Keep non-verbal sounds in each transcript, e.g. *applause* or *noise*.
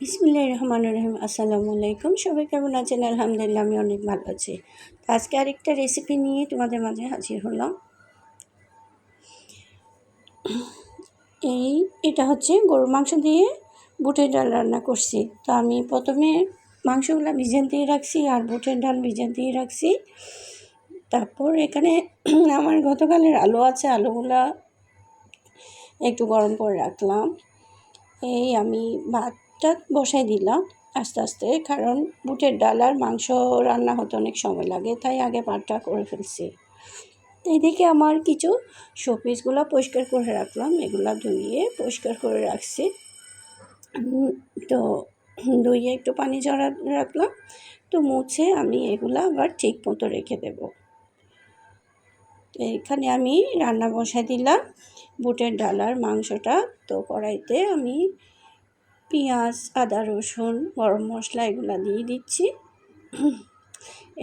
বিসমিল্লাহ রহমান রহিম। আসসালামু আলাইকুম সবাই কেমন আছেন? আলহামদুলিল্লাহ, আমি অনেক ভালো আছি। তো আজকে আরেকটা রেসিপি নিয়ে তোমাদের মাঝে হাজির হলাম। এই, এটা হচ্ছে গরুর মাংস দিয়ে বুটের ডাল রান্না করছি। তো আমি প্রথমে মাংসগুলো ভিজেন দিয়ে রাখছি আর বুটের ডাল ভিজেন দিয়ে রাখছি। তারপর এখানে *clears throat* আমার গতকালের আলু আছে, আলুগুলা একটু গরম করে রাখলাম। এই আমি ভাতটা বসাই দিলাম আস্তে আস্তে, কারণ বুটের ডাল আর মাংস রান্না হতে অনেক সময় লাগে, তাই আগে ভাতটা করে ফেলছি। এদিকে আমার কিছু শোপিসগুলো পরিষ্কার করে রাখলাম, এগুলো ধুইয়ে পরিষ্কার করে রাখছি। তো ধুইয়ে একটু পানি জড়া রাখলাম, তো মুছে আমি এগুলো আবার ঠিক মতো রেখে দেব। তো এখানে আমি রান্না বসাই দিলাম, বুটের ডাল আর মাংসটা, তো কড়াইতে আমি পেঁয়াজ, আদা, রসুন, গরম মশলা এগুলো দিয়ে দিচ্ছি।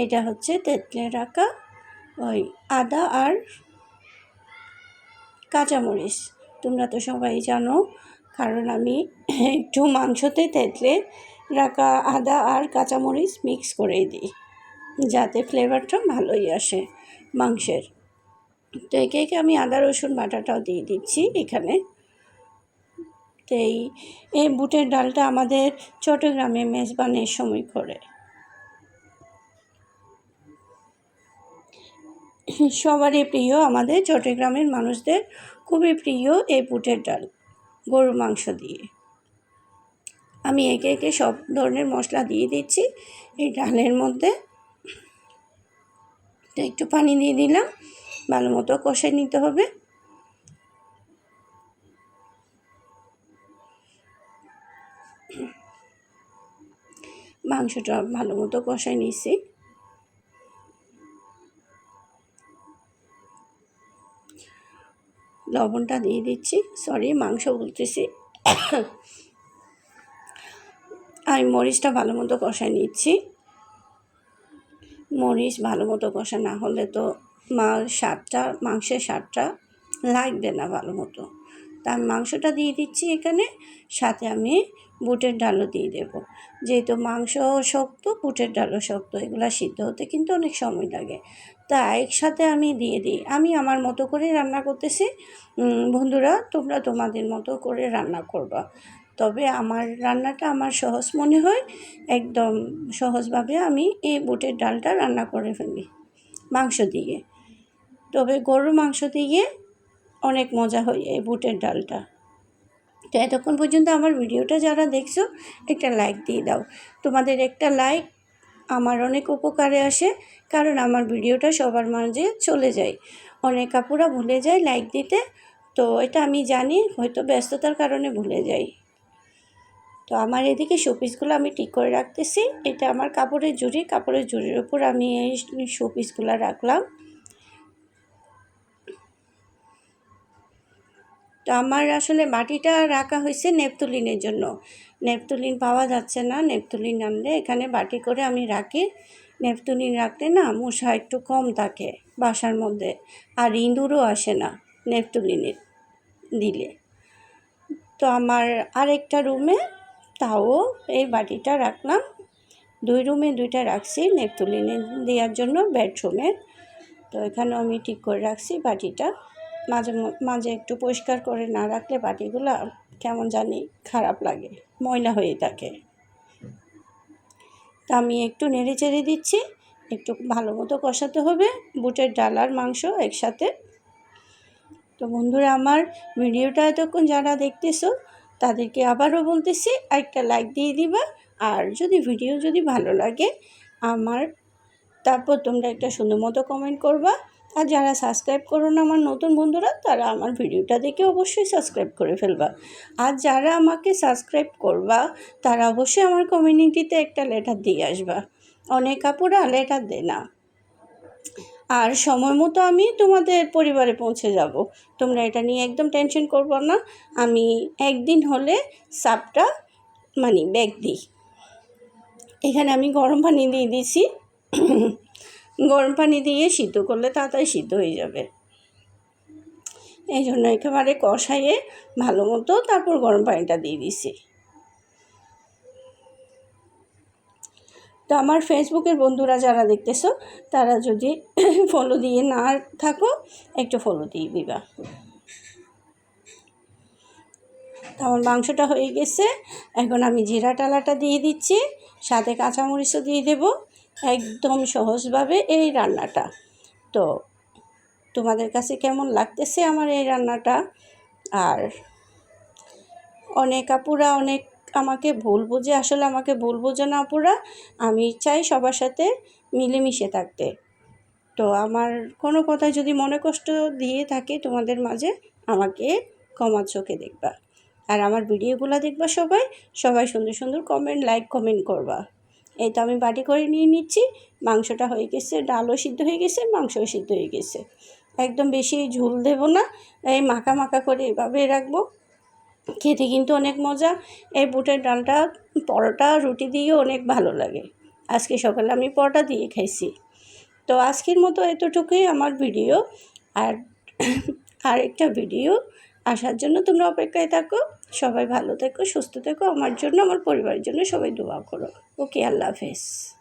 এটা হচ্ছে তেঁতলে রাখা ওই আদা আর কাঁচামরিচ। তোমরা তো সবাই জানো, কারণ আমি একটু মাংসতে তেঁতলে রাখা আদা আর কাঁচামরিচ মিক্স করে দিই, যাতে ফ্লেভারটা ভালোই আসে মাংসের। তো একে একে আমি আদা, রসুন, বাটাটাও দিয়ে দিচ্ছি এখানে। তো এই এই বুটের ডালটা আমাদের চট্টগ্রামে মেজবানের সময় করে। সবারই প্রিয় আমাদের চট্টগ্রামের মানুষদের খুবই প্রিয় এই বুটের ডাল, গরুর মাংস দিয়ে। আমি একে একে সব ধরনের মশলা দিয়ে দিচ্ছি, এই ডালের মধ্যে। একটু পানি দিয়ে দিলাম, ভালো মতো কষে নিতে হবে। মাংসটা ভালো মতো কষাই নিছি লবণটা দিয়ে দিচ্ছি। সরি মাংস বলতেছি আমি মরিচটা ভালো মতো কষাই নিচ্ছি। মরিচ ভালো মতো কষা না হলে তো মা স্বাদটা, মাংসের স্বাদটা লাগবে না ভালো মতো। তা আমি মাংসটা দিয়ে দিচ্ছি এখানে। সাথে আমি বুটের ডালও দিয়ে দেব। যেহেতু মাংস শক্ত, বুটের ডালও শক্ত, এগুলো সিদ্ধ হতে কিন্তু অনেক সময় লাগে। তা একসাথে আমি দিয়ে দিই। আমি আমার মতো করে রান্না করতেছি। বন্ধুরা, তোমরা তোমাদের মতো করে রান্না করবা। তবে আমার রান্নাটা আমার সহজ মনে হয়। একদম সহজভাবে আমি এই বুটের ডালটা রান্না করে ফেলি মাংস দিয়ে। তবে গরুর মাংস দিয়ে অনেক মজা হয় এই বুটের ডালটা। তো এতক্ষণ পর্যন্ত আমার ভিডিওটা যারা দেখছ, একটা লাইক দিয়ে দাও। তোমাদের একটা লাইক আমার অনেক উপকারে আসে, কারণ আমার ভিডিওটা সবার মাঝে চলে যায়। অনেক আপুরা ভুলে যায় লাইক দিতে, তো এটা আমি জানি, হয়তো ব্যস্ততার কারণে ভুলে যাই। তো আমার এদিকে শোপিসগুলো আমি ঠিক করে রাখতেছি। এটা আমার কাপড়ের জুড়ি, কাপড়ের জুড়ির উপর আমি এই শোপিসগুলো রাখলাম। তো আমার আসলে বাটিটা রাখা হয়েছে নেপতুলিনের জন্য। নেপতুলিন পাওয়া যাচ্ছে না, নেপতুলিন আনলে এখানে বাটি করে আমি রাখি। নেপতুলিন রাখলে না মশা একটু কম থাকে বাসার মধ্যে, আর ইঁদুরও আসে না নেপতুলিনের দিলে। তো আমার আরেকটা রুমে তাও এই বাটিটা রাখলাম। দুই রুমে দুইটা রাখছি নেপতুলিনে দেওয়ার জন্য, বেডরুমে। তো এখানেও আমি ঠিক করে রাখছি বাটিটা। মাঝে মাঝে একটু পরিষ্কার করে না রাখলে বাটিগুলো কেমন জানি খারাপ লাগে, ময়লা হয়ে থাকে। তা আমি একটু নেড়ে চেড়ে দিচ্ছি, একটু ভালো মতো কষাতে হবে, বুটের ডাল আর মাংস একসাথে। তো বন্ধুরা, আমার ভিডিওটা এতক্ষণ যারা দেখতেছো, তাদেরকে আবারও বলতেছি, একটা লাইক দিয়ে দিবা, আর যদি ভিডিও যদি ভালো লাগে, আমার, তারপর তোমরা একটা সুন্দর মতো কমেন্ট করবা। আর যারা সাবস্ক্রাইব করো না আমার নতুন বন্ধুরা, তারা আমার ভিডিওটা দেখে অবশ্যই সাবস্ক্রাইব করে ফেলবা। আর যারা আমাকে সাবস্ক্রাইব করবা, তারা অবশ্যই আমার কমিউনিটিতে একটা লেটার দিয়ে আসবা। অনেক কাপড়া লেটার দেয় না। আর সময় মতো আমি তোমাদের পরিবারে পৌঁছে যাব। তোমরা এটা নিয়ে একদম টেনশন করব না। আমি একদিন হলে সাপটা মানে ব্যাগ দিই। এখানে আমি গরম পানি দিয়ে দিছি। গরম পানি দিয়ে সিদ্ধ করলে তাড়াতাড়ি সিদ্ধ হয়ে যাবে। এই জন্য একেবারে কষাইয়ে ভালো মতো তারপর গরম পানিটা দিয়ে দিছি। তো আমার ফেসবুকের বন্ধুরা যারা দেখতেছো, তারা যদি *coughs* ফলো দিয়ে না থাকো, একটু ফলো দিয়ে দিবা। তো আমার মাংসটা হয়ে গেছে, এখন আমি জিরা টালাটা দিয়ে দিচ্ছি, সাথে কাঁচামরিচও দিয়ে দেব। একদম সহজভাবে এই রান্নাটা। তো তোমাদের কাছে কেমন লাগতেছে আমার এই রান্নাটা? আর অনেক আপুরা অনেক আমাকে ভুল বুঝে আসলে আমাকে ভুল বোঝে না আপুরা, আমি চাই সবার সাথে মিলেমিশে থাকতে। তো আমার কোনো কথায় যদি মনে কষ্ট দিয়ে থাকে তোমাদের মাঝে, আমাকে কমা চোখে দেখবা। আর আমার ভিডিওগুলো দেখবা সবাই সবাই সুন্দর সুন্দর কমেন্ট, লাইক, কমেন্ট করবা। এই তো আমি বাটি করে নিয়ে নিচ্ছি। মাংসটা হয়ে গেছে, ডালও সিদ্ধ হয়ে গেছে, মাংসও সিদ্ধ হয়ে গেছে। একদম বেশি ঝুল দেব না, এই মাখা মাখা করে এভাবে রাখব। খেতে কিন্তু অনেক মজা। এই বুটের ডালটা, পরোটা, রুটি দিয়েও অনেক ভালো লাগে। আজকে সকালে আমি পরোটা দিয়ে খাইছি। তো আজকের মতো এতটুকুই আমার ভিডিও। আর আরেকটা ভিডিও। আসার জন্য তোমরা অপেক্ষায় থাকো। সবাই ভালো থেকো, সুস্থ থেকো। আমার জন্য, আমার পরিবারের জন্য সবাই দোয়া করো। ওকে, আল্লাহ হাফেজ।